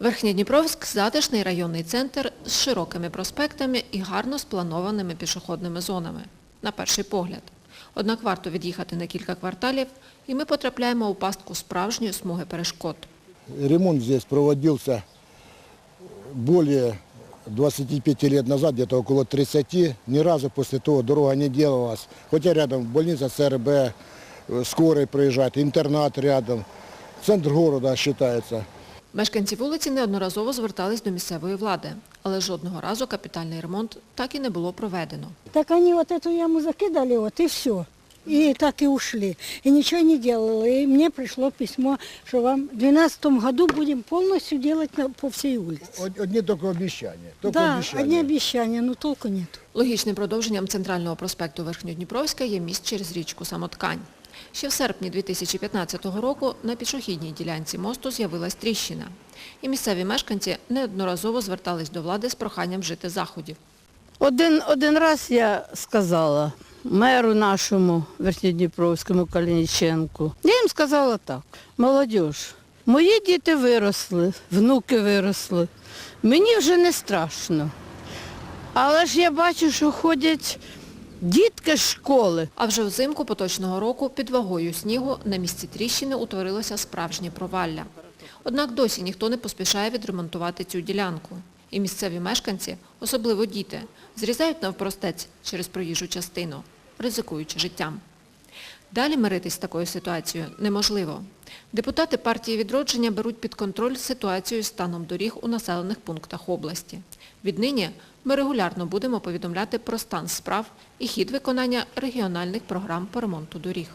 Верхнєдніпровськ – затишний районний центр з широкими проспектами і гарно спланованими пішохідними зонами, на перший погляд. Однак варто від'їхати на кілька кварталів, і ми потрапляємо у пастку справжньої смуги перешкод. Ремонт здесь проводился более 25 лет назад, где-то около 30. Ни разу после того дорога не делалась. Хотя рядом больница ЦРБ, э, скорой проезжает, интернат рядом. Центр города считается. Мешканці вулиці неодноразово звертались до місцевої влади, але жодного разу капітальний ремонт так і не було проведено. Так они вот эту яму закидали, вот и все. И так и ушли. И ничего не делали. И мне пришло письмо, что вам в 2012 году будем полностью делать на- по всей улице. Од- Одни только обещания. Только да, одни обещания, но толку нет. Логічним продовженням центрального проспекту Верхньодніпровська є міст через річку Самоткань. Ще в серпні 2015 року на пішохідній ділянці мосту з'явилась тріщина. І місцеві мешканці неодноразово звертались до влади з проханням вжити заходів. Один, один раз я сказала меру нашому Верхньодніпровському Калініченку. Я їм сказала так, молодіж, мої діти виросли, внуки виросли. Мені вже не страшно. Але ж я бачу, що ходять дітки з школи. А вже взимку поточного року під вагою снігу на місці тріщини утворилося справжнє провалля. Однак досі ніхто не поспішає відремонтувати цю ділянку. І місцеві мешканці, особливо діти, зрізають навпростець через проїжджу частину, ризикуючи життям. Далі миритись з такою ситуацією неможливо. Депутати партії «Відродження» беруть під контроль ситуацію з станом доріг у населених пунктах області. Віднині ми регулярно будемо повідомляти про стан справ і хід виконання регіональних програм по ремонту доріг.